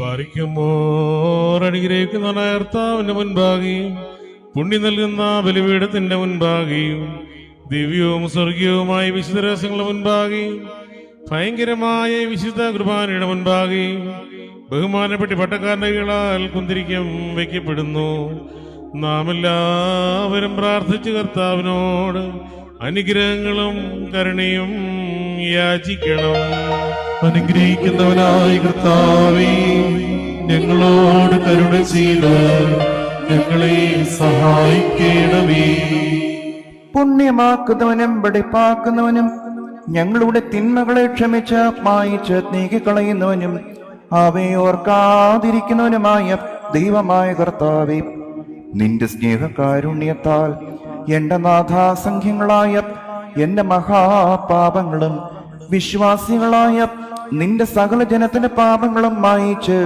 പാലിക്കുമ്പോൾ അനുഗ്രഹിക്കുന്ന കർത്താവിന്റെ മുൻപാകെയും പുണ്യം നൽകുന്ന ബലിപീഠത്തിന്റെ മുൻപാകെയും ദിവ്യവും സ്വർഗീയവുമായ വിശുദ്ധ രഹസ്യങ്ങളുടെ മുൻപാകെയും ഭയങ്കരമായ വിശുദ്ധ കുർബാനയുടെ മുൻപാകെയും ബഹുമാനപ്പെട്ട കീഴാൽ കുന്തിരിക്കം വയ്ക്കപ്പെടുന്നു. നാം എല്ലാവരും പ്രാർത്ഥിച്ചു കർത്താവിനോട് അനുഗ്രഹങ്ങളും കരുണയും യാചിക്കണം. അനുഗ്രഹിക്കുന്നവനായ കർത്താവേ ഞങ്ങളോട് കരുണ ചെയ്ത് ഞങ്ങളെ സഹായിക്കണമേ. പുണ്യമാക്കുന്നവനും വെടിപ്പാക്കുന്നവനും ഞങ്ങളുടെ തിന്മകളെ ക്ഷമിച്ച് മായിച്ച് നീക്കിക്കളയുന്നവനും അവയെ ഓർക്കാതിരിക്കുന്നവനുമായ ദൈവമായ കർത്താവെ നിന്റെ സ്നേഹകാരുണ്യത്താൽ എന്റെ നാഥാസംഖ്യങ്ങളായ എന്റെ മഹാപാപങ്ങളും വിശ്വാസികളായ നിന്റെ സകല ജനത്തിന്റെ പാപങ്ങളും മായിച്ച്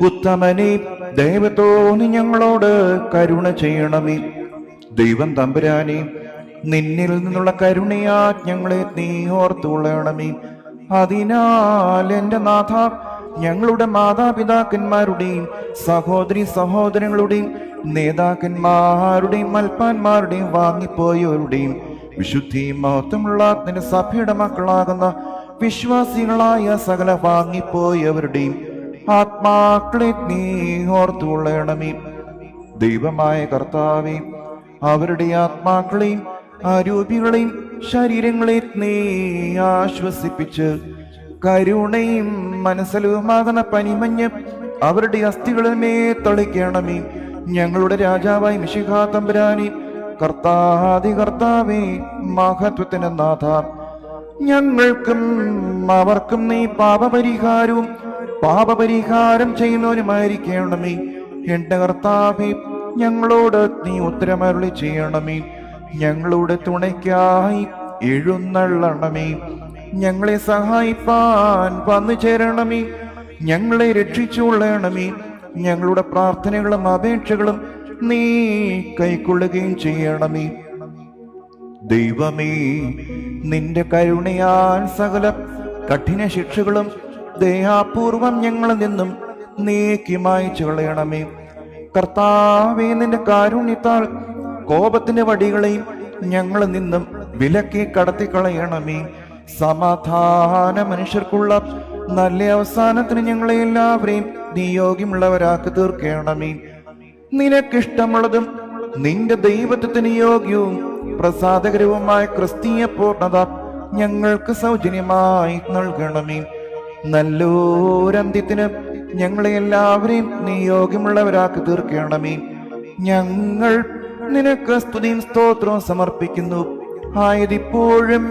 ഉത്തമനെ ദൈവത്തോന്നി ഞങ്ങളോട് കരുണ ചെയ്യണമേ. ദൈവം തമ്പുരാനെ നിന്നിൽ നിന്നുള്ള കരുണയാ ഞങ്ങളെ നീ ഓർത്തുകൊള്ളണമേ അതിനാൽ എന്റെ നാഥ ഞങ്ങളുടെ മാതാപിതാക്കന്മാരുടെയും സഹോദരി സഹോദരങ്ങളുടെയും നേതാക്കന്മാരുടെയും മൽപ്പാന്മാരുടെയും വാങ്ങിപ്പോയവരുടെയും വിശുദ്ധിയും മഹത്വമുള്ള നിന്റെ സഭയുടെ മക്കളാകുന്ന വിശ്വാസികളായ സകല വാങ്ങിപ്പോയവരുടെയും ആത്മാക്കളെ നീ ഓർത്തുകൊള്ളണമേ. ദൈവമായ കർത്താവെ അവരുടെ ആത്മാക്കളെയും ആരോപികളെയും ശരീരങ്ങളെ നീ ആശ്വസിപ്പിച്ച് കരുണയും മനസ്സലുമാകുന്ന പനിമഞ്ഞ് അവരുടെ അസ്ഥികളിന്മേ തളിക്കണമേ. ഞങ്ങളുടെ രാജാവായി മിശിഖാ തമ്പുരാനെ കർത്താതി കർത്താവേ മഹത്വത്തിന് നാഥ. ഞങ്ങൾക്കും അവർക്കും നീ പാപപരിഹാരവും പാപപരിഹാരം ചെയ്യുന്നവനുമായിരിക്കണമേ എന്റെ കർത്താവേ ഞങ്ങളോട് നീ ഉത്തരമരുളി ചെയ്യണമേ. ഞങ്ങളുടെ തുണയ്ക്കായി എഴുന്നള്ളണമേ. ഞങ്ങളെ സഹായിപ്പാൻ വന്നു ചേരണമേ. ഞങ്ങളെ രക്ഷിച്ചുകൊള്ളണമേ. ഞങ്ങളുടെ പ്രാർത്ഥനകളും അപേക്ഷകളും നീ കൈക്കൊള്ളുകയും ചെയ്യണമേ. ദൈവമേ നിന്റെ കരുണയാൽ സകല കഠിന ശിക്ഷകളും ദയാപൂർവം ഞങ്ങളിൽ നിന്നും നീക്കി മായിച്ചു കളയണമേ. കർത്താവേ നിന്റെ കാരുണ്യത്താൽ കോപത്തിന്റെ വടികളെയും ഞങ്ങളിൽ നിന്നും വിലക്കി കടത്തി കളയണമേ സമാധാന മനുഷ്യർക്കുള്ള നല്ല അവസാനത്തിന് ഞങ്ങളെ എല്ലാവരെയും നിയോഗ്യമുള്ളവരാക്കി തീർക്കണമേ. നിനക്കിഷ്ടമുള്ളതും നിന്റെ ദൈവത്വത്തിന് യോഗ്യവും പ്രസാദകരവുമായ ക്രിസ്തീയ പൂർണത ഞങ്ങൾക്ക് സൗജന്യമായി നൽകണമേ. നല്ലൊരന്ത്യത്തിന് ഞങ്ങളെ എല്ലാവരെയും നിയോഗ്യമുള്ളവരാക്കി തീർക്കണമേ. ഞങ്ങൾ നിനക്ക് സ്തുതിയും സ്തോത്രവും സമർപ്പിക്കുന്നു. ആയതിപ്പോഴും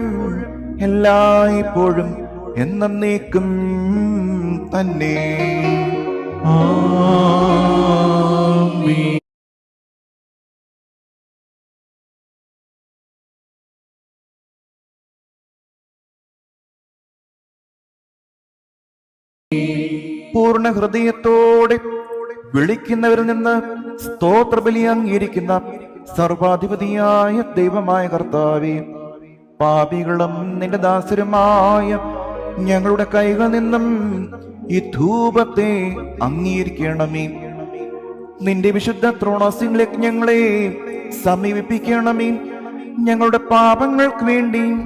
എല്ലായ്പ്പോഴും എന്നേക്കും തന്നെ. ആമേൻ. പൂർണ ഹൃദയത്തോടെ വിളിക്കുന്നവരിൽ നിന്ന് സ്തോത്രബലി അംഗീകരിക്കുന്ന സർവാധിപതിയായ ദൈവമായ കർത്താവെ പാപികളും നിന്റെ ദാസരുമായ ഞങ്ങളുടെ കൈകളിൽ നിന്നും ഈ ധൂപത്തെ അംഗീകരിക്കണമേ. നിന്റെ വിശുദ്ധ ത്രോണസിലേക്ക് ഞങ്ങളെ സമീപിപ്പിക്കണമേ. ഞങ്ങളുടെ പാപങ്ങൾക്ക് വേണ്ടിയും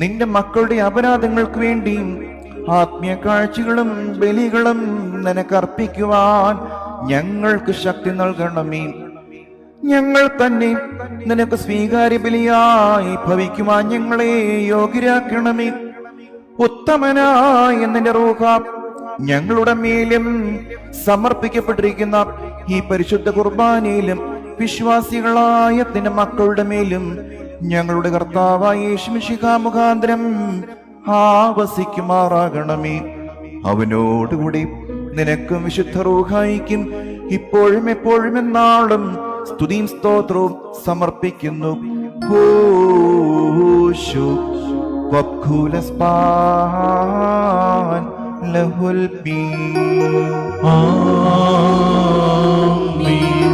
നിന്റെ മക്കളുടെ അപരാധങ്ങൾക്ക് വേണ്ടിയും ആത്മീയ കാഴ്ചകളും ബലികളും നിനക്കർപ്പിക്കുവാൻ ഞങ്ങൾക്ക് ശക്തി നൽകണമേ. ഞങ്ങൾ തന്നെ നിനക്ക് സ്വീകാര്യ ബലിയായി ഭവിക്കുവാൻ ഞങ്ങളെ യോഗ്യരാക്കണമേ. ഉത്തമനായ നിന്റെ റൂഹ ഞങ്ങളുടെ മേലും സമർപ്പിക്കപ്പെട്ടിരിക്കുന്ന ഈ പരിശുദ്ധ കുർബാനയിലും വിശ്വാസികളായ തിന്റെ മക്കളുടെ മേലും ഞങ്ങളുടെ കർത്താവായ മുഖാന്തരം ആവസിക്കുമാറാകണമേ. അവനോടുകൂടി നിനക്കും വിശുദ്ധ റൂഹായിക്കും ഇപ്പോഴും എപ്പോഴും എന്നാളും സ്തുതിയും സ്തോത്രവും സമർപ്പിക്കുന്നു. ഹോശു വക്കൂലസ്പാൻ له البيت آمين